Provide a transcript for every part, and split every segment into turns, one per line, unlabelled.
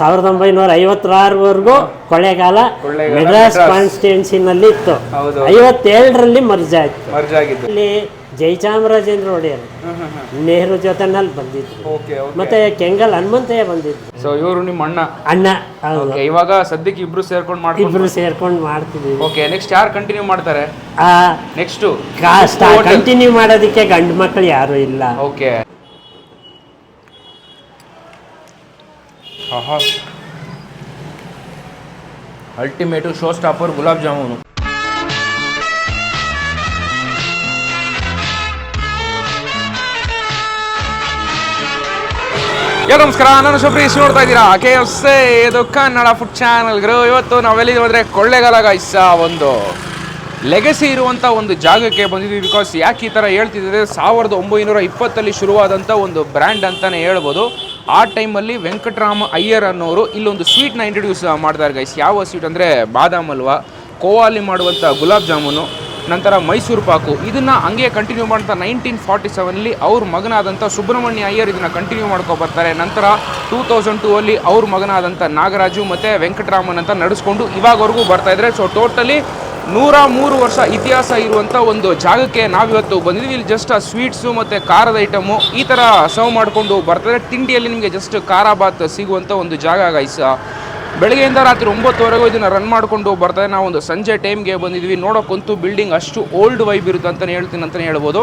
ಸಾವಿರದ ಒಂಬೈನೂರ ಐವತ್ತಾರವರೆಗೂ ಕೊಳೆಗಾಲ
ಕೊಳ್ಳೇಗಾಲ,
ಮೆಡ್ರಾಸ್. ಕಾನ್ಸ್ಟಿಟ್ಯೂನ್ಸಿನಲ್ಲಿ ಇತ್ತು. ಐವತ್ತೇಳರಲ್ಲಿ ಮರ್ಜ್ ಆಯ್ತು. ಇಲ್ಲಿ ಜಯಚಾಮರಾಜೇಂದ್ರ ಒಡೆಯರ್ ನೆಹರು ಜೊತೆ ಬಂದಿದ್ರು. ಮತ್ತೆ ಕೆಂಗಲ್ ಹನುಮಂತಯ್ಯ ಬಂದಿದ್ರು.
ಸೊ ಇವರು ನಿಮ್ಮ ಅಣ್ಣ?
ಅಣ್ಣ
ಇವಾಗ ಸದ್ಯಕ್ಕೆ ಇಬ್ರು ಸೇರ್ಕೊಂಡು ಮಾಡ್ತೀವಿ
ಇಬ್ರು ಸೇರ್ಕೊಂಡು ಮಾಡ್ತೀವಿ
ಓಕೆ ನೆಕ್ಸ್ಟ್ ಯಾರು ಕಂಟಿನ್ಯೂ ಮಾಡ್ತಾರೆ?
ಆ
ನೆಕ್ಸ್ಟ್
ಕಂಟಿನ್ಯೂ ಮಾಡೋದಕ್ಕೆ ಗಂಡು ಮಕ್ಕಳು ಯಾರು ಇಲ್ಲ.
Okay. Ultimate show stopper gulab jamun. ನಮಸ್ಕಾರ. ನಾನು ಶುಭ್ರೀಶ್ ನೋಡ್ತಾ ಇದ್ದೀರಾ? ಕೆ ಎಫ್ ಸಿ ಇದು ಕನ್ನಡ ಫುಡ್ ಚಾನಲ್ಗಳು ಇವತ್ತು ನಾವೆಲ್ಲಿ ಹೋದ್ರೆ ಕೊಳ್ಳೆಗಾಲ ಗಾಯ್ಸ ಒಂದು ಲೆಗಸಿ ಇರುವಂಥ ಒಂದು ಜಾಗಕ್ಕೆ ಬಂದಿದ್ದೀವಿ. ಬಿಕಾಸ್ ಯಾಕೆ ಈ ಥರ ಹೇಳ್ತಿದ್ರೆ ಸಾವಿರದ ಒಂಬೈನೂರ ಇಪ್ಪತ್ತಲ್ಲಿ ಶುರುವಾದಂಥ ಒಂದು ಬ್ರ್ಯಾಂಡ್ ಅಂತಲೇ ಹೇಳ್ಬೋದು. ಆ ಟೈಮಲ್ಲಿ ವೆಂಕಟರಾಮ ಅಯ್ಯರ್ ಅನ್ನೋರು ಇಲ್ಲೊಂದು ಸ್ವೀಟ್ನ ಇಂಟ್ರೊಡ್ಯೂಸ್ ಮಾಡ್ತಾರೆ ಗೈಸ್ ಯಾವ ಸ್ವೀಟ್ ಅಂದರೆ ಬಾದಾಮ್ ಹಲ್ವಾ ಕೋವಾಲಿ ಮಾಡುವಂಥ ಗುಲಾಬ್ ಜಾಮೂನು, ನಂತರ ಮೈಸೂರು ಪಾಕು. ಇದನ್ನು ಹಂಗೆ ಕಂಟಿನ್ಯೂ ಮಾಡ್ತಾ ನೈನ್ಟೀನ್ ಫಾರ್ಟಿ ಸೆವೆನಲ್ಲಿ ಅವ್ರ ಮಗನಾದಂಥ ಸುಬ್ರಹ್ಮಣ್ಯ ಅಯ್ಯರ್ ಇದನ್ನು ಕಂಟಿನ್ಯೂ ಮಾಡ್ಕೊ ಬರ್ತಾರೆ. ನಂತರ ಟೂ ತೌಸಂಡ್ ಟೂ ಅಲ್ಲಿ ಅವ್ರ ಮಗನಾದಂಥ ನಾಗರಾಜು ಮತ್ತು ವೆಂಕಟರಾಮನ್ ಅಂತ ನಡೆಸ್ಕೊಂಡು ಇವಾಗವರೆಗೂ ಬರ್ತಾಯಿದ್ರೆ ಸೊ ಟೋಟಲಿ ನೂರ ಮೂರು ವರ್ಷ ಇತಿಹಾಸ ಇರುವಂಥ ಒಂದು ಜಾಗಕ್ಕೆ ನಾವಿವತ್ತು ಬಂದಿದ್ದೀವಿ. ಇಲ್ಲಿ ಜಸ್ಟ್ ಸ್ವೀಟ್ಸು ಮತ್ತು ಖಾರದ ಐಟಮು ಈ ಥರ ಸರ್ವ್ ಮಾಡಿಕೊಂಡು ಬರ್ತಾರೆ ತಿಂಡಿಯಲ್ಲಿ ನಿಮಗೆ ಜಸ್ಟ್ ಖಾರ ಬಾತ್ ಸಿಗುವಂಥ ಒಂದು ಜಾಗ ಗೈಸ್ ಬೆಳಗ್ಗೆಯಿಂದ ರಾತ್ರಿ ಒಂಬತ್ತುವರೆಗೂ ಇದನ್ನು ರನ್ ಮಾಡಿಕೊಂಡು ನಾವು ಒಂದು ಸಂಜೆ ಟೈಮ್ಗೆ ಬಂದಿದ್ವಿ ನೋಡೋಕ್ಕಂತೂ ಬಿಲ್ಡಿಂಗ್ ಅಷ್ಟು ಓಲ್ಡ್ ವೈಬ್ ಇರುತ್ತೆ ಅಂತಲೇ ಹೇಳ್ತೀನಿ ಅಂತಲೇ ಹೇಳ್ಬೋದು.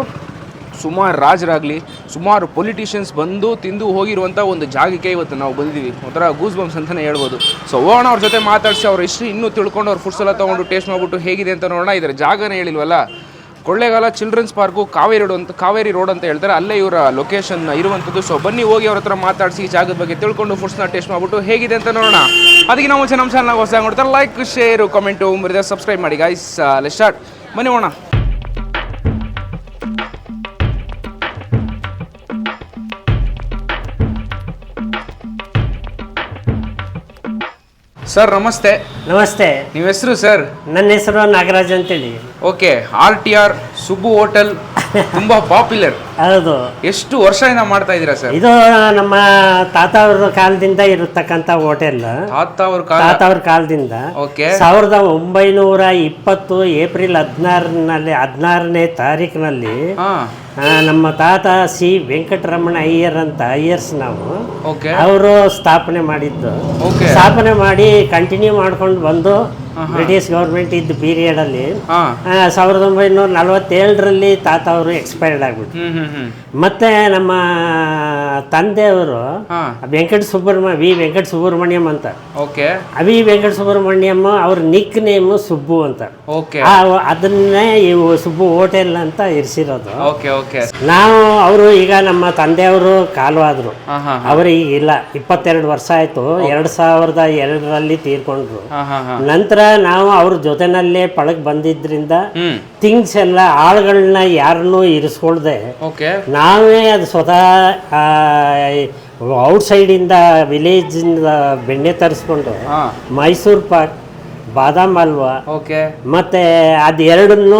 ಸುಮಾರು ರಾಜರಾಗಲಿ, ಸುಮಾರು ಪೊಲಿಟಿಷಿಯನ್ಸ್ ಬಂದು ತಿಂದು ಹೋಗಿರುವಂಥ ಒಂದು ಜಾಗಕ್ಕೆ ಇವತ್ತು ನಾವು ಬಂದಿದ್ದೀವಿ. ಒಂಥರ ಗೂಸ್ ಬಂಪ್ಸ್ ಅಂತಲೇ ಹೇಳ್ಬೋದು. ಸೊ ಹೋಗೋಣ ಅವ್ರ ಜೊತೆ ಮಾತಾಡಿಸಿ ಅವ್ರ ಇಷ್ಟು ಇನ್ನೂ ತಿಳ್ಕೊಂಡು ಅವ್ರ ಫುಡ್ಸ್ ಎಲ್ಲ ತೊಗೊಂಡು ಟೇಸ್ಟ್ ಮಾಡಿಬಿಟ್ಟು ಹೇಗಿದೆ ಅಂತ ನೋಡೋಣ. ಇದರ ಜಾಗನೇ ಹೇಳಿಲ್ವಲ್ಲ? Kollegal children's park Kaveri road ಅಂತ, ಕಾವೇರಿ ರೋಡ್ ಅಂತ ಹೇಳ್ತಾರೆ. ಅಲ್ಲೇ ಇವರ ಲೊಕೇಶನ್ ಇರುವಂಥದ್ದು. ಸೊ ಬನ್ನಿ, ಹೋಗಿ ಅವ್ರ ಹತ್ರ ಮಾತಾಡಿಸಿ ಈ ಜಾಗದ ಬಗ್ಗೆ ತಿಳ್ಕೊಂಡು ಫುಡ್ಸ್ನ ಟೇಸ್ಟ್ ಮಾಡಿಬಿಟ್ಟು ಹೇಗಿದೆ ಅಂತ ನೋಡೋಣ. ಅದಕ್ಕೆ ನಾವು ನಮ್ಮ ಹೊಸ ನೋಡ್ತಾರೆ. ಲೈಕ್ ಶೇರು ಕಮೆಂಟು ಮುರಿದ ಸಬ್ಸ್ಕ್ರೈಬ್ ಮಾಡಿ ಗಾಯ್ಸ್ ಲೆಟ್ ಸ್ಟಾರ್ಟ್ ಬನ್ನಿ ಹೋಣ ಸರ್ ನಮಸ್ತೆ.
ನಮಸ್ತೆ.
ನಿಮ್ಮ ಹೆಸರು ಸರ್
ನನ್ನ ಹೆಸರು ನಾಗರಾಜ್ ಅಂತೇಳಿ.
Okay R T R Subbu hotel ತುಂಬಾ ಪಾಪ್ಯುಲರ್
ಹೌದು.
ಎಷ್ಟು ವರ್ಷದಿಂದ ಮಾಡ್ತಾ ಇದೀರಾ ಸರ್?
ಇದು ನಮ್ಮ ತಾತ ಅವ್ರ ಕಾಲದಿಂದ ಇರತಕ್ಕಂತ ಹೋಟೆಲ್.
ತಾತ ಅವ್ರ ಕಾಲ.
ತಾತ ಅವ್ರ ಕಾಲದಿಂದ ಸಾವಿರದ ಒಂಬೈನೂರ ಇಪ್ಪತ್ತು ಏಪ್ರಿಲ್ ಹದಿನಾರನಲ್ಲಿ ಹದಿನಾರನೇ ತಾರೀಕಿನಲ್ಲಿ ನಮ್ಮ ತಾತ ಸಿ ವೆಂಕಟರಮಣ ಅಯ್ಯರ್ ಅಂತ ಅಯ್ಯರ್ಸ್ ನಾವು ಅವರು ಸ್ಥಾಪನೆ ಮಾಡಿದ್ದು. ಸ್ಥಾಪನೆ ಮಾಡಿ ಕಂಟಿನ್ಯೂ ಮಾಡ್ಕೊಂಡು ಬಂದು ಬ್ರಿಟಿಷ್ ಗೌರ್ಮೆಂಟ್ ಇದ್ದ ಪೀರಿಯಡ್ ಅಲ್ಲಿ ಸಾವಿರದ ಒಂಬೈನೂರ ನಲವತ್ತೇಳರಲ್ಲಿ ತಾತ ಅವರು ಎಕ್ಸ್ಪೈರ್ಡ್ ಆಗ್ಬಿಟ್ರು. ಮತ್ತೆ ನಮ್ಮ ತಂದೆಯವರು ವೆಂಕಟ ಸುಬ್ರಹ್ಮ ವಿ. ವೆಂಕಟ ಸುಬ್ರಹ್ಮಣ್ಯಂ ಅಂತ.
ಓಕೆ.
ಅವಿ ವೆಂಕಟ ಸುಬ್ರಹ್ಮಣ್ಯಂ ಅವ್ರ ನಿಕ್ ನೇಮ್ ಸುಬ್ಬು ಅಂತ.
ಓಕೆ.
ಅದನ್ನೇ ಇವು ಸುಬ್ಬು ಹೋಟೆಲ್ ಅಂತ ಇರಿಸಿರೋದು.
Okay okay.
ನಾವು ಅವರು ಈಗ ನಮ್ಮ ತಂದೆಯವರು ಕಾಲವಾದ್ರು. ಅವರು ಈಗ ಇಲ್ಲ ಇಪ್ಪತ್ತೆರಡು ವರ್ಷ ಆಯ್ತು. ಎರಡ್ ಸಾವಿರದ ಎರಡರಲ್ಲಿ ತೀರ್ಕೊಂಡ್ರು. ನಂತರ ನಾವು ಅವ್ರ ಜೊತೆನಲ್ಲೇ ಪಳಗ್ ಬಂದಿದ್ರಿಂದ ಥಿಂಗ್ಸ್ ಎಲ್ಲ ಆಳುಗಳನ್ನ ಯಾರನ್ನೂ ಇರಿಸ್ಕೊಳ್ದೆ. ನಾವೇ ಅದು ಸ್ವತಃ ಔಟ್ಸೈಡಿಂದ ವಿಲೇಜಿಂದ ಬೆಣ್ಣೆ ತರಿಸ್ಕೊಂಡು ಮೈಸೂರು ಪಾಕ್ ಬಾದಾಮ್ ಹಲ್ವಾ
ಮತ್ತೆ
ಮತ್ತು ಅದು ಎರಡನ್ನೂ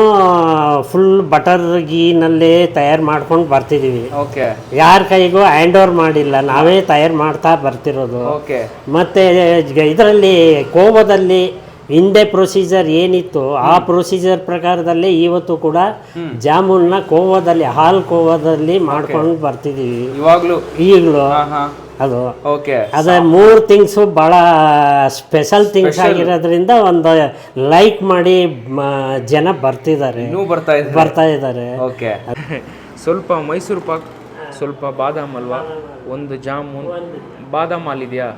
ಫುಲ್ ಬಟರ್ ಗೀನಲ್ಲೇ ತಯಾರು ಮಾಡ್ಕೊಂಡು
ಬರ್ತಿದೀವಿ.
ಯಾರ ಕೈಗೂ ಹ್ಯಾಂಡ್ ಓವರ್ ಮಾಡಿಲ್ಲ. ನಾವೇ ತಯಾರು ಮಾಡ್ತಾ ಬರ್ತಿರೋದು. ಮತ್ತೆ ಇದರಲ್ಲಿ ಕೋವದಲ್ಲಿ ಹಿಂದೆ ಪ್ರೊಸೀಜರ್ ಏನಿತ್ತು ಆ ಪ್ರೊಸೀಜರ್ ಪ್ರಕಾರದಲ್ಲೇ ಇವತ್ತು ಕೂಡ ಜಾಮೂನ್ನ ಕೋವದಲ್ಲಿ ಹಾಲ್ ಕೋವದಲ್ಲಿ ಮಾಡ್ಕೊಂಡು ಬರ್ತಿದೀವಿ.
ಇವಾಗ್ಲೂ?
ಈಗಲೂ. ಅದು.
ಓಕೆ
ಅದೇ ಮೂರು ಥಿಂಗ್ಸು ಭಾಳ ಸ್ಪೆಷಲ್ ಥಿಂಗ್ಸ್ ಆಗಿರೋದ್ರಿಂದ ಒಂದು ಲೈಕ್ ಮಾಡಿ ಜನ ಬರ್ತಿದ್ದಾರೆ.
ಬರ್ತಾ ಇದೆ
ಬರ್ತಾ ಇದ್ದಾರೆ.
ಓಕೆ ಸ್ವಲ್ಪ ಮೈಸೂರು ಪಾಕ್ ಸ್ವಲ್ಪ ಬಾದಾಮ್ ಅಲ್ವಾ? ಒಂದು ಜಾಮೂನ್ ಬಾದಾಮ್ ಹಾಲಿದೆಯಾ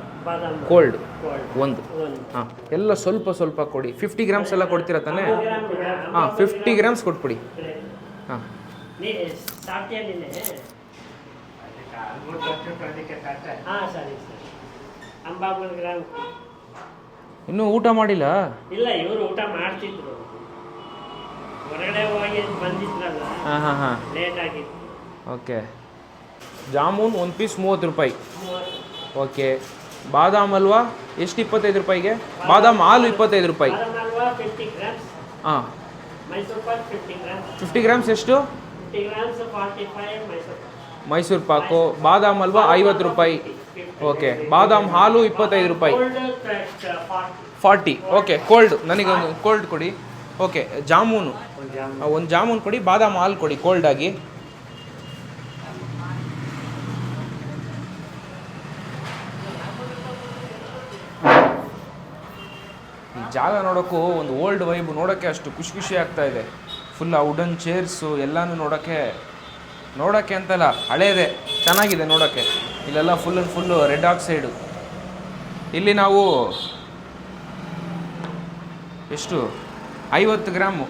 ಕೋಲ್ಡ್? ಒಂದು. ಹಾಂ. ಎಲ್ಲ ಸ್ವಲ್ಪ ಸ್ವಲ್ಪ ಕೊಡಿ. ಫಿಫ್ಟಿ ಗ್ರಾಮ್ಸ್ ಎಲ್ಲ ಕೊಡ್ತೀರಾ ತಾನೇ? ಹಾಂ ಫಿಫ್ಟಿ ಗ್ರಾಮ್ಸ್ ಕೊಟ್ಬಿಡಿ. ಹಾಂ. ಇನ್ನೂ ಊಟ ಮಾಡಿಲ್ಲ?
ಇಲ್ಲ ಇವರು ಊಟ ಮಾಡ್ತಿದ್ರು. ಹೊರಗಡೆ ಹೋಗಿ ಬಂದಿದ್ರಲ್ಲ?
ಹಾಂ ಹಾಂ ಹಾಂ.
ಲೇಟ್ ಆಗಿತ್ತು.
ಓಕೆ ಜಾಮೂನ್ ಒಂದು ಪೀಸ್ ಮೂವತ್ತು ರೂಪಾಯಿ. ಓಕೆ ಬಾದಾಮ್ ಅಲ್ವಾ? ಎಷ್ಟು ಇಪ್ಪತ್ತೈದು ರೂಪಾಯಿಗೆ? ಬಾದಾಮ್ ಹಾಲು ಇಪ್ಪತ್ತೈದು ರೂಪಾಯಿ. ಹಾಂ.
Mysore pak fifty grams
fifty grams ಎಷ್ಟು?
ಮೈಸೂರು
ಮೈಸೂರು ಪಾಕು. ಬಾದಾಮ್ ಅಲ್ವಾ ಐವತ್ತು ರೂಪಾಯಿ. ಓಕೆ ಬಾದಾಮ್ ಹಾಲು ಇಪ್ಪತ್ತೈದು ರೂಪಾಯಿ. ಫಾರ್ಟಿ ಓಕೆ ಕೋಲ್ಡ್ ನನಗೊಂದು ಕೋಲ್ಡ್ ಕೊಡಿ. ಓಕೆ ಜಾಮೂನು. ಒಂದು ಜಾಮೂನ್. ಕೊಡಿ. ಬಾದಾಮ್ ಹಾಲು ಕೊಡಿ. ಕೋಲ್ಡ್ ಜಾಗ ನೋಡೋಕ್ಕೂ ಒಂದು ಓಲ್ಡ್ ವೈಬ್ ನೋಡೋಕ್ಕೆ ಅಷ್ಟು ಖುಷಿ ಖುಷಿ ಆಗ್ತಾ ಇದೆ. ಫುಲ್ ಆ ವುಡನ್ ಚೇರ್ಸು ಎಲ್ಲನೂ ನೋಡೋಕ್ಕೆ ನೋಡೋಕ್ಕೆ ಅಂತಲ್ಲ, ಹಳೇದೆ, ಚೆನ್ನಾಗಿದೆ ನೋಡೋಕ್ಕೆ. ಇಲ್ಲೆಲ್ಲ full and full red oxide ಇಲ್ಲಿ ನಾವು ಎಷ್ಟು? ಐವತ್ತು ಗ್ರಾಮ್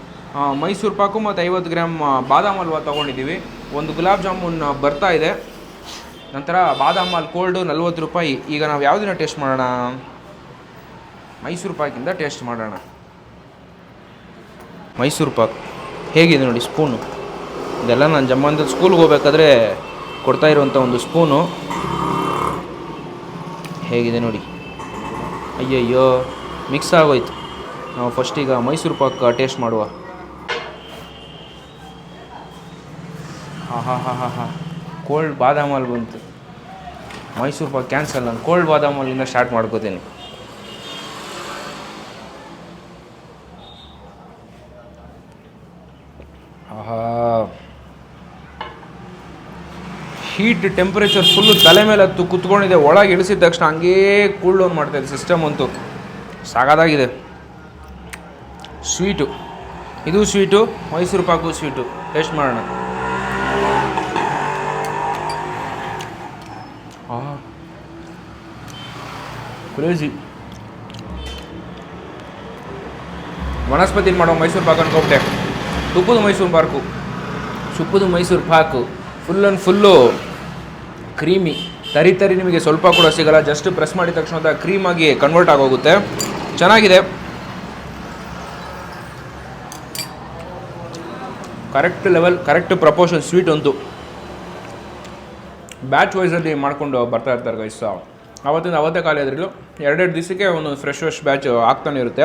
ಮೈಸೂರು ಪಾಕು ಮತ್ತು ಐವತ್ತು ಗ್ರಾಮ್ ಬಾದಾಮ್ ಹಲ್ವಾ ತೊಗೊಂಡಿದ್ದೀವಿ. ಒಂದು ಗುಲಾಬ್ ಜಾಮೂನ್ ಬರ್ತಾ ಇದೆ. ನಂತರ ಬಾದಾಮ್ ಹಾಲ್ ಕೋಲ್ಡು ನಲ್ವತ್ತು ರೂಪಾಯಿ. ಈಗ ನಾವು ಯಾವುದನ್ನ ಟೇಸ್ಟ್ ಮಾಡೋಣ? ಮೈಸೂರು ಪಾಕಿಂದ ಟೇಸ್ಟ್ ಮಾಡೋಣ. ಮೈಸೂರು ಪಾಕ್. ಹೇಗಿದೆ ನೋಡಿ ಸ್ಪೂನು? ಇದೆಲ್ಲ ನಾನು ಜಮ್ಮಂದಲ್ಲಿ ಸ್ಕೂಲ್ಗೆ ಹೋಗ್ಬೇಕಾದ್ರೆ ಕೊಡ್ತಾ ಇರುವಂಥ ಒಂದು ಸ್ಪೂನು. ಹೇಗಿದೆ ನೋಡಿ? ಅಯ್ಯಯ್ಯೋ ಮಿಕ್ಸ್ ಆಗೋಯ್ತು. ನಾವು ಫಸ್ಟ್ ಈಗ ಮೈಸೂರು ಪಾಕ್ ಟೇಸ್ಟ್ ಮಾಡುವ. ಹಾಂ ಹಾಂ ಹಾಂ ಹಾಂ ಹಾಂ ಕೋಲ್ಡ್ ಬಾದಾಮಲ್ಲಿ ಬಂತು. ಮೈಸೂರು ಪಾಕ್ ಕ್ಯಾನ್ಸಲ್ ನಾನು ಕೋಲ್ಡ್ ಬಾದಾಮಲ್ಲಿಂದ ಸ್ಟಾರ್ಟ್ ಮಾಡ್ಕೋತೀನಿ. ಹೀಟ್ ಟೆಂಪರೇಚರ್ ಫುಲ್ಲು ತಲೆ ಮೇಲೆ ಹತ್ತು ಕುತ್ಕೊಂಡಿದೆ, ಒಳಗೆ ಇಳಿಸಿದ ತಕ್ಷಣ ಹಂಗೇ ಕೂಲ್ ಡೌನ್ ಮಾಡ್ತಾ ಇದೆ ಸಿಸ್ಟಮ್ ಅಂತೂ. ಸಾಗದಾಗಿದೆ ಸ್ವೀಟು ಇದು sweet Mysore pak sweet taste ಮಾಡೋಣ. ಕ್ರೇಜಿ ವನಸ್ಪತಿ ಮಾಡೋ ಮೈಸೂರು ಪಾಕ್ ಅನ್ಕೊಬಿಟ್ಟೆ ತುಪ್ಪದ ಮೈಸೂರು ಪಾರ್ಕು ತುಪ್ಪದ Mysore pak. Full and full creamy, ತರಿ ತರಿ ನಿಮಗೆ ಸ್ವಲ್ಪ ಕೂಡ ಸಿಗಲ್ಲ. ಜಸ್ಟ್ ಪ್ರೆಸ್ ಮಾಡಿದ ತಕ್ಷಣ ಅದು ಕ್ರೀಮಾಗಿ ಕನ್ವರ್ಟ್ ಆಗೋಗುತ್ತೆ. ಚೆನ್ನಾಗಿದೆ. Correct level correct proportion sweet ಒಂದು. ಬ್ಯಾಚ್ ವೈಸಲ್ಲಿ ಮಾಡ್ಕೊಂಡು ಬರ್ತಾ ಇರ್ತಾರೆ ಗೈಸ್ ಅವತ್ತಿಂದ ಅವತ್ತೇ ಖಾಲಿ ಆದ್ರೂ ಎರಡೆರಡು ದಿವಸಕ್ಕೆ ಒಂದೊಂದು ಫ್ರೆಶ್ ಫ್ರೆಶ್ ಬ್ಯಾಚ್ ಆಗ್ತಾನೆ ಇರುತ್ತೆ.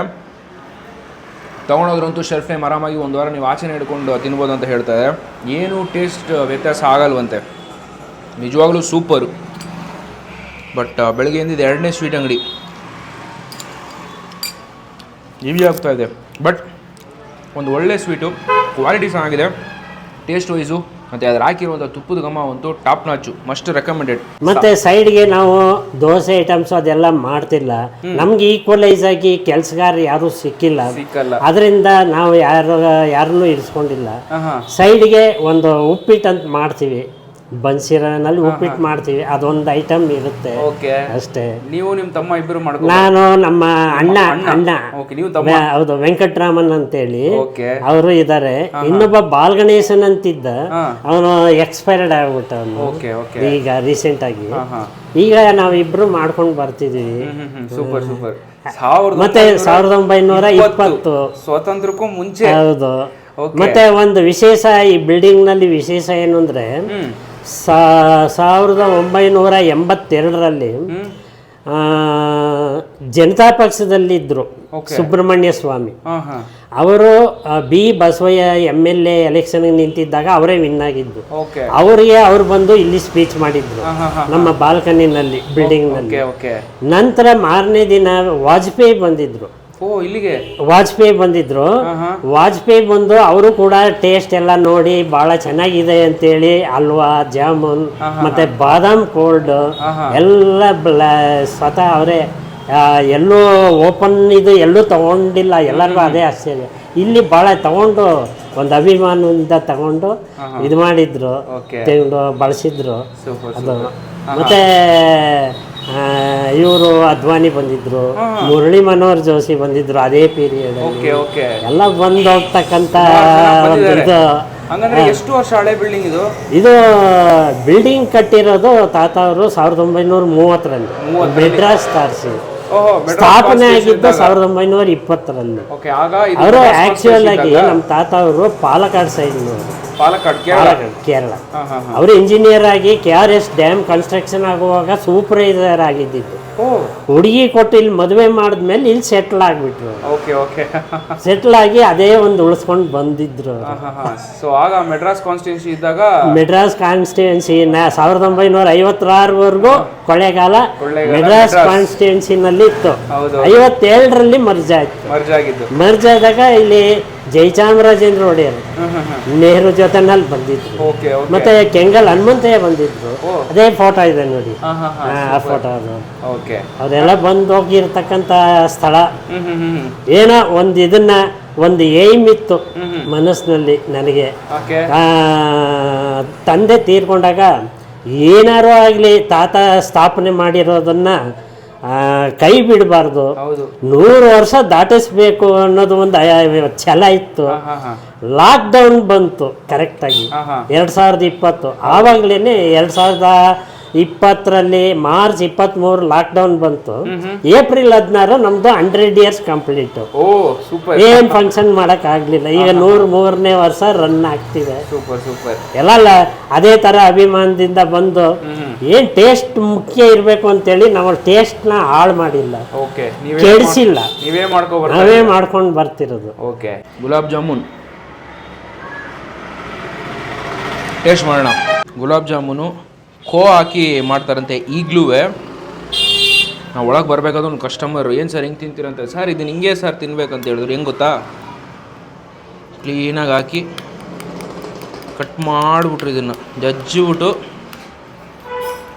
ತೊಗೊಂಡೋದ್ರಂತೂ ಶೆಲ್ಫ್ ಆರಾಮಾಗಿ ಒಂದು ವಾರ ನೀವು ಆಚೆನೇ ಹಿಡ್ಕೊಂಡು ತಿನ್ಬೋದು ಅಂತ ಹೇಳ್ತಾರೆ. ಏನು ಟೇಸ್ಟ್ ವ್ಯತ್ಯಾಸ ಆಗಲ್ವಂತೆ. ನಿಜವಾಗ್ಲೂ ಸೂಪರು ಬಟ್ ಬೆಳಗ್ಗೆಯಿಂದ ಇದು ಎರಡನೇ ಸ್ವೀಟ್ ಅಂಗಡಿ. ಇವಿ ಆಗ್ತಾ ಇದೆ. ಬಟ್ ಒಂದು ಒಳ್ಳೆ ಸ್ವೀಟು ಕ್ವಾಲಿಟಿ ಚೆನ್ನಾಗಿದೆ. ಟೇಸ್ಟ್ ವೈಸು ಮತ್ತು ಅದ್ರ ಹಾಕಿರುವಂಥ ತುಪ್ಪದ ಘಮ ಅಂತೂ ಟಾಪ್ ನಾಚು ಮಸ್ಟ್ ರೆಕಮೆಂಡೆಡ್
ಮತ್ತೆ ಸೈಡ್ಗೆ ನಾವು ದೋಸೆ ಐಟಮ್ಸ್ ಅದೆಲ್ಲ ಮಾಡ್ತಿಲ್ಲ. ನಮ್ಗೆ ಈಕ್ವಲೈಸ್ ಆಗಿ ಕೆಲ್ಸಗಾರ ಯಾರು ಸಿಕ್ಕಿಲ್ಲ. ಅದರಿಂದ ನಾವು ಯಾರು ಯಾರನ್ನೂ ಇರಿಸ್ಕೊಂಡಿಲ್ಲ. ಸೈಡ್ಗೆ ಒಂದು ಉಪ್ಪಿಟ್ಟು ಅಂತ ಮಾಡ್ತೀವಿ. ಬನ್ಸಿರಲ್ಲಿ ಉಪ್ಪಿಟ್ಟು ಮಾಡ್ತೀವಿ. ಅದೊಂದು ಐಟಮ್ ಇರುತ್ತೆ.
ಓಕೆ.
ಅಷ್ಟೇ.
ನೀವು ನಿಮ್ಮ ತಮ್ಮ ಇಬ್ಬರು ಮಾಡ್ಕೊ
ನಾನು ನಮ್ಮ ಅಣ್ಣ ಅಣ್ಣ.
ನೀವು ತಮ್ಮ.
ಹೌದು ವೆಂಕಟರಾಮನ್ ಅಂತೇಳಿ ಅವರು ಇದ್ದಾರೆ. ಇನ್ನೊಬ್ಬ ಬಾಲ್ ಗಣೇಶನ್ ಅಂತಿದ್ದ. ಅವನು ಎಕ್ಸ್ಪೈರ್ಡ್ ಆಗ್ಬಿಟ್ಟ ಅವನು.
Okay okay.
ಈಗ ರೀಸೆಂಟ್ ಆಗಿ.
ಈಗ ನಾವ್
ಈಗ ನಾವಿಬ್ರು ಮಾಡ್ಕೊಂಡು ಬರ್ತಿದೀವಿ.
Super super.
ಮತ್ತೆ ಸಾವಿರದ ಒಂಬೈನೂರ ಇಪ್ಪತ್ತು.
ಸ್ವಾತಂತ್ರ್ಯಕ್ಕೂ ಮುಂಚೆ.
ಹೌದು. ಮತ್ತೆ ಒಂದು ವಿಶೇಷ ಈ ಬಿಲ್ಡಿಂಗ್ನಲ್ಲಿ ವಿಶೇಷ ಏನು ಅಂದ್ರೆ ಸಾ- ಸಾವಿರದ ಒಂಬೈನೂರ ಎಂಬತ್ತೆರಡರಲ್ಲಿ ಜನತಾ ಪಕ್ಷದಲ್ಲಿದ್ದರು. ಸುಬ್ರಹ್ಮಣ್ಯ ಸ್ವಾಮಿ. ಅವರು B Basavaiah M L A ಎಲೆಕ್ಷನ್ಗೆ ನಿಂತಿದ್ದಾಗ ಅವರೇ ವಿನ್ ಆಗಿದ್ದು. ಅವರಿಗೆ ಅವ್ರು ಬಂದು ಇಲ್ಲಿ ಸ್ಪೀಚ್ ಮಾಡಿದ್ರು. ನಮ್ಮ ಬಾಲ್ಕನಿನಲ್ಲಿ ಬಿಲ್ಡಿಂಗ್ನಲ್ಲಿ ನಂತರ ಮಾರನೇ ದಿನ ವಾಜಪೇಯಿ ಬಂದಿದ್ರು.
ಓ ಇಲ್ಲಿಗೆ?
ವಾಜಪೇಯಿ ಬಂದಿದ್ರು. ವಾಜಪೇಯಿ ಬಂದು ಅವರು ಕೂಡ ಟೇಸ್ಟ್ ಎಲ್ಲ ನೋಡಿ ಬಹಳ ಚೆನ್ನಾಗಿದೆ ಅಂತೇಳಿ ಹಲ್ವಾ ಜಾಮೂನ್ ಮತ್ತೆ ಬಾದಾಮ್ ಕೋಲ್ಡ್. ಎಲ್ಲ ಸ್ವತಃ ಅವರೇ ಎಲ್ಲೂ ಓಪನ್ ಇದು ಎಲ್ಲೂ ತಗೊಂಡಿಲ್ಲ ಎಲ್ಲರಿಗೂ ಅದೇ ಆಶ್ಚರ್ಯ. ಇಲ್ಲಿ ಭಾಳ ತಗೊಂಡು ಒಂದು ಅಭಿಮಾನದಿಂದ ತಗೊಂಡು ಇದು ಮಾಡಿದ್ರು ಬಳಸಿದ್ರು. ಅದು. ಮತ್ತೆ ಇವರು ಅದ್ವಾನಿ ಬಂದಿದ್ರು ಮುರಳಿ ಮನೋಹರ್ ಜೋಶಿ ಬಂದಿದ್ರು ಅದೇ ಪೀರಿಯಡ್
ಓಕೆ ಓಕೆ.
ಎಲ್ಲ ಬಂದು ಹೋಗ್ತಕ್ಕಂತ. ಇದು
ಹಂಗಂದ್ರೆ ಎಷ್ಟು ವರ್ಷ ಹಳೆ ಬಿಲ್ಡಿಂಗ್ ಇದು?
ಇದು ಬಿಲ್ಡಿಂಗ್ ಕಟ್ಟಿರೋದು ತಾತ ಅವರು ಸಾವಿರದ ಒಂಬೈನೂರ ಮೂವತ್ತರಲ್ಲಿ. ಮೆಡ್ರಾಸ್ ತಾರ್ಸಿ ಸ್ಥಾಪನೆ ಆಗಿದ್ದು ಸಾವಿರದ ಒಂಬೈನೂರ ಇಪ್ಪತ್ತರಲ್ಲಿ. ಅವರು ಆಕ್ಚುಯಲ್ ಆಗಿ ನಮ್ಮ ತಾತ ಅವರು ಪಾಲಕಾಡ್ ಸೈಡ್ನವರು
ಪಾಲಕ್ಕಾಡ್ ಕೇರಳ?
ಅವರು ಇಂಜಿನಿಯರ್ ಆಗಿ K R S dam construction ಆಗುವಾಗ ಸೂಪರ್ವೈಸರ್ ಆಗಿದ್ದಿದ್ದು. ಹುಡುಗಿ ಕೊಟ್ಟು ಇಲ್ಲಿ ಮದುವೆ ಮಾಡಿದ್ಮೇಲೆ ಇಲ್ಲಿ ಸೆಟ್ಲ್ ಆಗಿಬಿಟ್ರು
ಓಕೆ ಓಕೆ.
ಸೆಟ್ಲ್ ಆಗಿ ಅದೇ ಒಂದು ಉಳಿಸ್ಕೊಂಡು ಬಂದಿದ್ರು
ಸೊ ಆಗ ಮೆಡ್ರಾಸ್ ಕಾನ್ಸ್ಟಿಟ್ಯೂನ್ಸಿ ಇದ್ದಾಗ
ಮೆಡ್ರಾಸ್ ಕಾನ್ಸ್ಟಿಟ್ಯೂನ್ಸಿ ಸಾವಿರದ ಒಂಬೈನೂರ ಐವತ್ತಾರವರೆಗೂ
ಕೊಳೆಗಾಲ
ಮೆಡ್ರಾಸ್. ಕಾನ್ಸ್ಟಿಟ್ಯೂನ್ಸಿನಲ್ಲಿ ಇತ್ತು ಐವತ್ತೇಳರಲ್ಲಿ ಮರ್ಜ್ ಆಯ್ತು.
ಮರ್ಜ್ ಆಗಿದ್ದು.
ಮರ್ಜ್ ಆದಾಗ ಇಲ್ಲಿ ಜಯಚಾಮರಾಜೇಂದ್ರ ಒಡೆಯರು. ನೆಹರು ಜೊತೆನಲ್ಲಿ ಬಂದಿದ್ರು. ಮತ್ತೆ ಕೆಂಗಲ್ ಹನುಮಂತಯ್ಯ ಬಂದಿದ್ರು. ಅದೇ ಫೋಟೋ ಇದೆ ನೋಡಿ. ಆ ಫೋಟೋ ಅದು.
ಓಕೆ.
ಅವರೆಲ್ಲ ಬಂದು ಹೋಗಿರ್ತಕ್ಕಂಥ ಸ್ಥಳ. ಏನೋ ಒಂದು ಇದನ್ನ ಒಂದು ಏಮ್ ಇತ್ತು ಮನಸ್ಸಿನಲ್ಲಿ ನನಗೆ. ತಂದೆ ತೀರ್ಕೊಂಡಾಗ ಏನಾರು ಆಗಲಿ ತಾತ ಸ್ಥಾಪನೆ ಮಾಡಿರೋದನ್ನ ಕೈ ಬಿಡಬಾರ್ದು. ನೂರು ವರ್ಷ ದಾಟಿಸ್ಬೇಕು ಅನ್ನೋದು ಒಂದು ಛಲ ಇತ್ತು. ಲಾಕ್ಡೌನ್ ಬಂತು ಕರೆಕ್ಟಾಗಿ ಎರಡು ಸಾವಿರದ ಇಪ್ಪತ್ತು. ಆವಾಗಲೇ ಎರಡು ಸಾವಿರದ ಇಪ್ಪತ್ತರಲ್ಲಿ ಮಾರ್ಚ್ ಇಪ್ಪತ್ತ್ಮೂರು ಲಾಕ್ಡೌನ್ ಬಂತು. ಏಪ್ರಿಲ್ ಹದಿನಾರು ನಮ್ದು ಹಂಡ್ರೆಡ್ ಇಯರ್ಸ್ ಕಂಪ್ಲೀಟ್ ಏನ್ ಫಂಕ್ಷನ್ ಮಾಡಕ್ ಮಾಡೋಕ್ಕಾಗಲಿಲ್ಲ ಈಗ ನೂರ್ ಮೂರನೇ ವರ್ಷ ರನ್ ಆಗ್ತಿದೆ.
ಸೂಪರ್ ಸೂಪರ್
ಎಲ್ಲ ಅದೇ ತರ ಅಭಿಮಾನದಿಂದ ಬಂದು ಏನ್ ಟೇಸ್ಟ್ ಮುಖ್ಯ ಇರಬೇಕು ಅಂತೇಳಿ ನಾವು ಟೇಸ್ಟ್ನ ಹಾಳು ಮಾಡಿಲ್ಲ. ಕೆಡಿಸಿಲ್ಲ.
ನಾವೇ
ಮಾಡ್ಕೊಂಡು ಬರ್ತಿರೋದು.
ಓಕೆ. ಗುಲಾಬ್ ಜಾಮೂನ್. ಟೇಸ್ಟ್ ಮಾಡೋಣ. ಗುಲಾಬ್ ಜಾಮೂನು ಖೋ ಹಾಕಿ ಮಾಡ್ತಾರಂತೆ ಈಗಲೂ ನಾವು ಒಳಗೆ ಬರಬೇಕಾದ್ರೆ ಒಂದು ಕಸ್ಟಮರು ಏನು ಸರ್ ಹಿಂಗೆ ತಿಂತೀರಂತೆ? ಸರ್ ಇದನ್ನ ಹಿಂಗೆ ಸರ್ ತಿನ್ಬೇಕಂತ ಹೇಳಿದ್ರು, ಹೆಂಗೆ ಗೊತ್ತಾ? ಕ್ಲೀನಾಗಿ ಹಾಕಿ ಕಟ್ ಮಾಡಿಬಿಟ್ರು ಇದನ್ನು. ಜಜ್ಜಿಬಿಟ್ಟು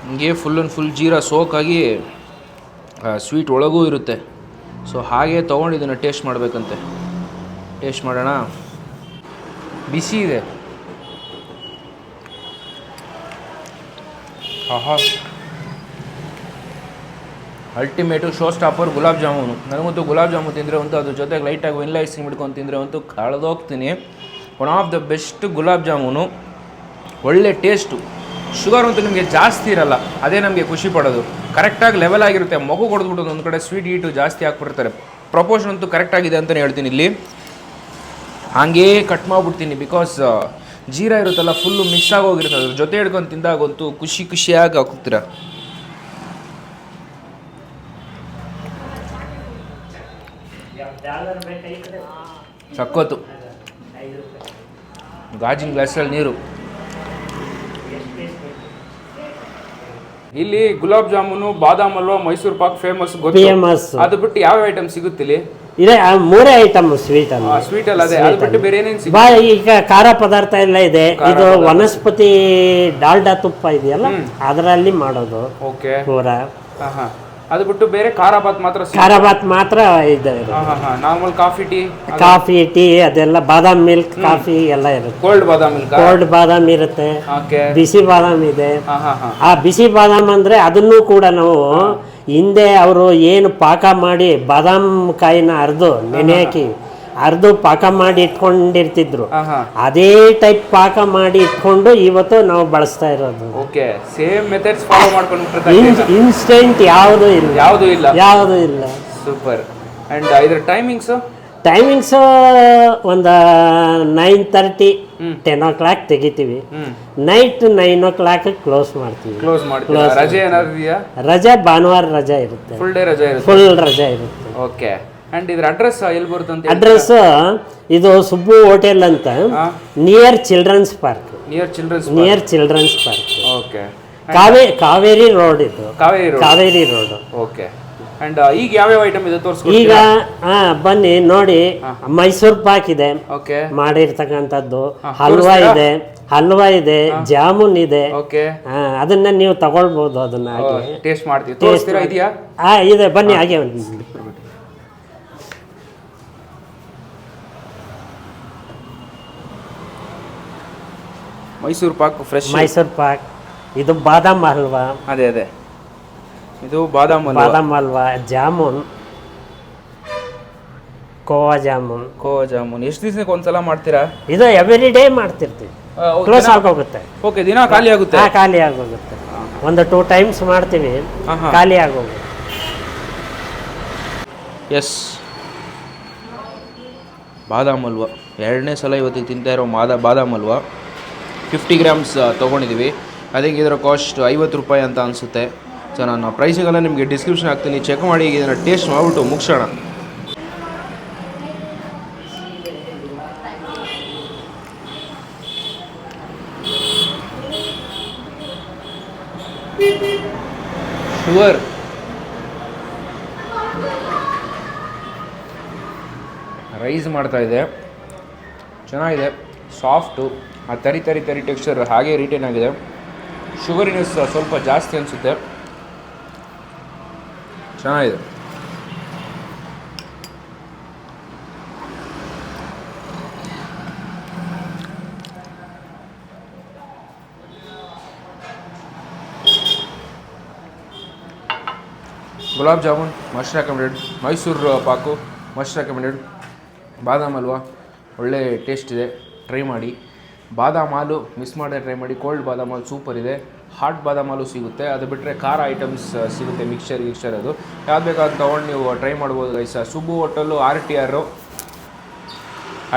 ಹಿಂಗೆ ಫುಲ್ ಆ್ಯಂಡ್ ಫುಲ್ ಜೀರಾ ಸೋಕಾಗಿ ಸ್ವೀಟ್ ಒಳಗೂ ಇರುತ್ತೆ. ಸೊ ಹಾಗೆ ತೊಗೊಂಡು ಇದನ್ನು ಟೇಸ್ಟ್ ಮಾಡಬೇಕಂತೆ. ಟೇಸ್ಟ್ ಮಾಡೋಣ. ಬಿಸಿ ಇದೆ. ಆಹಾ. Ultimate show stopper gulab jamun. ನನಗಂತೂ ಗುಲಾಬ್ ಜಾಮೂನ್ ತಿಂದರೆ ಅಂತೂ ಅದ್ರ ಜೊತೆಗೆ ಲೈಟಾಗಿ ವೆನಿಲ್ಲ ಐಸ್ ಹಿಡ್ಕೊಂಡು ತಿಂದರೆ ಅಂತೂ ಕಳೆದೋಗ್ತೀನಿ one of the best gulab jamun. ಒಳ್ಳೆ ಟೇಸ್ಟು ಶುಗರ್ ಅಂತೂ ನಿಮಗೆ ಜಾಸ್ತಿ ಇರಲ್ಲ, ಅದೇ ನಮಗೆ ಖುಷಿ ಪಡೋದು. ಕರೆಕ್ಟಾಗಿ ಲೆವೆಲ್ ಆಗಿರುತ್ತೆ, ಮಗು ಕೊಡ್ದ್ಬಿಟ್ಟು ಒಂದು ಕಡೆ ಸ್ವೀಟ್ ಈಟು ಜಾಸ್ತಿ ಹಾಕ್ಬಿಡ್ತಾರೆ. ಪ್ರಪೋರ್ಷನ್ ಅಂತೂ ಕರೆಕ್ಟಾಗಿದೆ ಅಂತಲೇ ಹೇಳ್ತೀನಿ ಇಲ್ಲಿ. ಹಾಗೇ ಕಟ್ ಮಾಡಿಬಿಡ್ತೀನಿ ಬಿಕಾಸ್ ಜೀರಾ ಇರುತ್ತಲ್ಲ ಫುಲ್ಲು ಮಿಕ್ಸ್ ಆಗೋಗಿರುತ್ತೆ ಅದ್ರ ಜೊತೆ ಹಿಡ್ಕೊಂಡು ತಿಂದಾಗಂತೂ ಖುಷಿ ಖುಷಿಯಾಗಿ ಹಾಕೋಗ್ತೀರ ಸಕ್ಕತ್ತು ಗಾಜಿನ ಗ್ಲಾಸಲ್ಲಿ ನೀರು. ಇಲ್ಲಿ ಗುಲಾಬ್ ಜಾಮೂನು ಬಾದಾಮ್ ಹಲ್ವಾ ಮೈಸೂರು ಪಾಕ್ ಫೇಮಸ್ ಗೊತ್ತು? ಅದು ಬಿಟ್ಟು ಯಾವ ಐಟಮ್ ಸಿಗುತ್ತೆ ಇಲ್ಲಿ
ಇದೆ ಆ ಮೂರೇ ಐಟಮ್ ಸ್ವೀಟ್ ಅಲ್ಲ
ಸ್ವೀಟ್ ಅಲ್ಲ ಅದೇ. ಅದು ಬಿಟ್ಟು ಬೇರೆ ಏನೇನು ಸಿಗುತ್ತೆ?
ಬಾ ಈಗ ಖಾರ ಪದಾರ್ಥ ಎಲ್ಲ ಇದೆ. ಇದು ವನಸ್ಪತಿ ಡಾಲ್ಡಾ ತುಪ್ಪ ಇದೆಯಲ್ಲ ಅದರಲ್ಲಿ ಮಾಡೋದು.
ಓಕೆ.
ಪೂರ.
ಅದು ಬಿಟ್ಟು ಬೇರೆ ಖಾರ ಬಾತ್ ಮಾತ್ರ
ಖಾರ ಬಾತ್ ಮಾತ್ರ ಇದೆ
normal coffee tea?
Coffee tea ಅದೆಲ್ಲ ಬಾದಾಮ್ ಮಿಲ್ಕ್ ಕಾಫಿ ಎಲ್ಲ ಇರುತ್ತೆ.
ಕೋಲ್ಡ್ ಬಾದಾಮ್ ಮಿಲ್ಕ್?
ಕೋಲ್ಡ್ ಬಾದಾಮ್ ಇರುತ್ತೆ. ಬಿಸಿ ಬಾದಾಮ್ ಇದೆ. ಆ ಬಿಸಿ ಬಾದಾಮ್ ಅಂದ್ರೆ ಅದನ್ನು ಕೂಡ ನಾವು ಹಿಂದೆ ಅವರು ಏನು ಪಾಕ ಮಾಡಿ ಬಾದಾಮ್ ಕಾಯಿನ ಅರ್ದು ನೆನೆ ಹಾಕಿ ಅರ್ದು ಪಾಕ ಮಾಡಿ ಇಟ್ಕೊಂಡಿರ್ತಿದ್ರು. ಅದೇ ಟೈಪ್ ಪಾಕ ಮಾಡಿ ಇಟ್ಕೊಂಡು ಇವತ್ತು ನಾವು ಬಳಸ್ತಾ ಇರೋದು.
ಓಕೆ ಸೇಮ್ ಮೆಥಡ್ಸ್ ಫಾಲೋ ಮಾಡ್ಕೊಂಡು
ಇನ್ಸ್ಟೆಂಟ್ ಯಾವುದು ಇಲ್ಲ.
ಯಾವುದು ಇಲ್ಲ.
ಯಾವುದು ಇಲ್ಲ.
ಸೂಪರ್. ಅಂಡ್ ಇದ್ರ ಟೈಮಿಂಗ್ಸ್
ಟೈಮಿಂಗ್ಸ್ ಒಂದು nine thirty. Ten o'clock ತೆಗಿತೀವಿ. Night nine o'clock close ಮಾಡ್ತೀವಿ.
ಕ್ಲೋಸ್ ಮಾಡ್ತೀವಿ ರಜೆ ಏನಾದ್ರು ಇದೆಯಾ?
ರಜೆ ಭಾನುವಾರ ರಜೆ ಇರುತ್ತೆ.
ಫುಲ್ ಡೇ ರಜೆ ಇರುತ್ತೆ.
ಫುಲ್ ರಜೆ ಇರುತ್ತೆ.
ಓಕೆ ಅಂಡ್ ಇದ್ರ ಅಡ್ರೆಸ್ ಎಲ್ಲಿ ಬರುತ್ತೆ ಅಂತ
ಅಡ್ರೆಸ್ ಇದು ಸುಬ್ಬು ಹೋಟೆಲ್ ಅಂತ. Near children's park
near children's
near children's park
okay
ಕಾವೇ Kaveri road ಇದು.
Kaveri road
Kaveri road
okay and ಈಗ ಯಾವ್ಯಾವ ಐಟಮ್ ಇದೆ
ಈಗ
ತೋರಿಸ್ಕೊಡ್ತೀರಾ
ಬನ್ನಿ ನೋಡಿ. ಮೈಸೂರ್ ಪಾಕ್ ಇದೆ.
ಓಕೆ.
ಮಾಡಿರ್ತಕ್ಕಂಥದ್ದು. ಹಲ್ವಾ ಇದೆ. ಹಲ್ವಾ ಇದೆ. ಜಾಮೂನ್ ಇದೆ.
ಓಕೆ.
ಹಾ, ಅದನ್ನ ನೀವು ತಗೊಳ್ಬಹುದು ಅದನ್ನ ಹಾಗೆ
ಟೇಸ್ಟ್ ಮಾಡ್ತೀವಿ. ತೋರಿಸ್ತೀರಾ ಇದೆಯಾ?
ಹಾ ಇದೆ. ಬನ್ನಿ ಹಾಗೆ ಒಂದು
ಮೈಸೂರು ಪಾಕ್ ಫ್ರೆಶ್
ಮೈಸೂರ್ ಪಾಕ್. ಇದು ಬಾದಾಮ್ ಹಲ್ವಾ.
ಅದೇ ಅದೇ. ಇದು ಬಾದಾಮ್ ಹಲ್ವಾ.
ಬಾದಾಮ್ ಹಲ್ವಾ ಜಾಮೂನ್ ಕೋವಾ ಜಾಮೂನ್.
ಕೋವಾ ಜಾಮೂನ್. ಎಷ್ಟು ದಿವಸಕ್ಕೆ ಒಂದ್ಸಲ ಮಾಡ್ತೀರಾ?
ಇದು ಎವ್ರಿ ಡೇ ಮಾಡ್ತಿರ್ತೀವಿ. ಕ್ಲೋಸ್ ಆಗೋಗುತ್ತೆ.
ಓಕೆ ದಿನ ಖಾಲಿ ಆಗುತ್ತೆ?
ಹಾ ಖಾಲಿ ಆಗೋಗುತ್ತೆ. ಒಂದು ಟೂ ಟೈಮ್ಸ್ ಮಾಡ್ತೀವಿ.
ಹಾ ಹಾ.
ಖಾಲಿ ಆಗೋಗುತ್ತೆ.
ಎಸ್ ಬಾದಾಮ್ ಹಲ್ವಾ. ಎರಡನೇ ಸಲ ಇವತ್ತಿಗೆ ತಿಂತಾ ಇರೋ ಮಾದ ಬಾದಾಮ್ ಹಲ್ವಾ. ಫಿಫ್ಟಿ ಗ್ರಾಮ್ಸ್ ತೊಗೊಂಡಿದ್ದೀವಿ ಅದಕ್ಕೆ ಇದರ ಕಾಸ್ಟ್ ಐವತ್ತು ರೂಪಾಯಿ ಅಂತ ಅನಿಸುತ್ತೆ. ಸೊ ನಾನು ಪ್ರೈಸಿಗೆಲ್ಲ ನಿಮಗೆ ಡಿಸ್ಕ್ರಿಪ್ಷನ್ ಹಾಕ್ತೀನಿ. ಚೆಕ್ ಮಾಡಿ, ಇದನ್ನು ಟೇಸ್ಟ್ ಮಾಡಿಬಿಟ್ಟು ಮುಗಿಸೋಣ. ಶುಗರ್ ರೈಸ್ ಮಾಡ್ತಾ ಇದೆ. ಚೆನ್ನಾಗಿದೆ. ಸಾಫ್ಟು ಆ ತರಿ ತರಿ ತರಿ ಟೆಕ್ಸ್ಚರ್ ಹಾಗೆ ರಿಟೇನ್ ಆಗಿದೆ. ಶುಗರಿನೆಸ್ ಸ್ವಲ್ಪ ಜಾಸ್ತಿ ಅನಿಸುತ್ತೆ. ಚೆನ್ನಾಗಿದೆ. Gulab jamun must recommended Mysore pak must recommended badam halwa, ಒಳ್ಳೆ ಟೇಸ್ಟ್ ಇದೆ. ಟ್ರೈ ಮಾಡಿ. ಬಾದಾಮ್ ಹಾಲು ಮಿಸ್ ಮಾಡದೆ ಟ್ರೈ ಮಾಡಿ. ಕೋಲ್ಡ್ ಬಾದಾಮ್ ಹಾಲು ಸೂಪರ್ ಇದೆ. ಹಾಟ್ ಬಾದಾಮ್ ಹಾಲು ಸಿಗುತ್ತೆ. ಅದು ಬಿಟ್ಟರೆ ಖಾರ ಐಟಮ್ಸ್ ಸಿಗುತ್ತೆ ಮಿಕ್ಸ್ಚರ್ ಗಿಕ್ಸರ್ ಅದು. ಯಾವ್ದು ಬೇಕಾದ್ರೂ ತೊಗೊಂಡು ನೀವು ಟ್ರೈ ಮಾಡ್ಬೋದು guys Subbu hotel R T ಆರು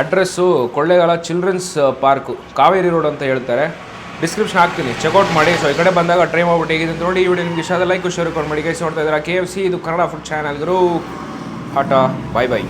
address Kollegal children's park Kaveri road ಅಂತ ಹೇಳ್ತಾರೆ. ಡಿಸ್ಕ್ರಿಪ್ಷನ್ ಹಾಕ್ತೀನಿ. ಚೆಕ್ಔಟ್ ಮಾಡಿ. ಸೊ ಈ ಕಡೆ ಬಂದಾಗ ಟ್ರೈ ಮಾಡ್ಬಿಟ್ಟು ಹೇಗಿದೆ ಅಂತ ನೋಡಿ. ಈ ವಿಡಿಯೋ ನಿಮಗೆ ಇಷ್ಟ ಲೈಕ್ ಶೇರ್ ಮಾಡಿ. ಗೈಸ್ ನೋಡ್ತಾ ಇದ್ದಾರೆ ಕೆ ಎಫ್ ಸಿ ಇದು ಕನ್ನಡ ಫುಡ್ ಚಾನಲ್ ಗುರು ಹಾಟ ಬಾಯ್ ಬಾಯ್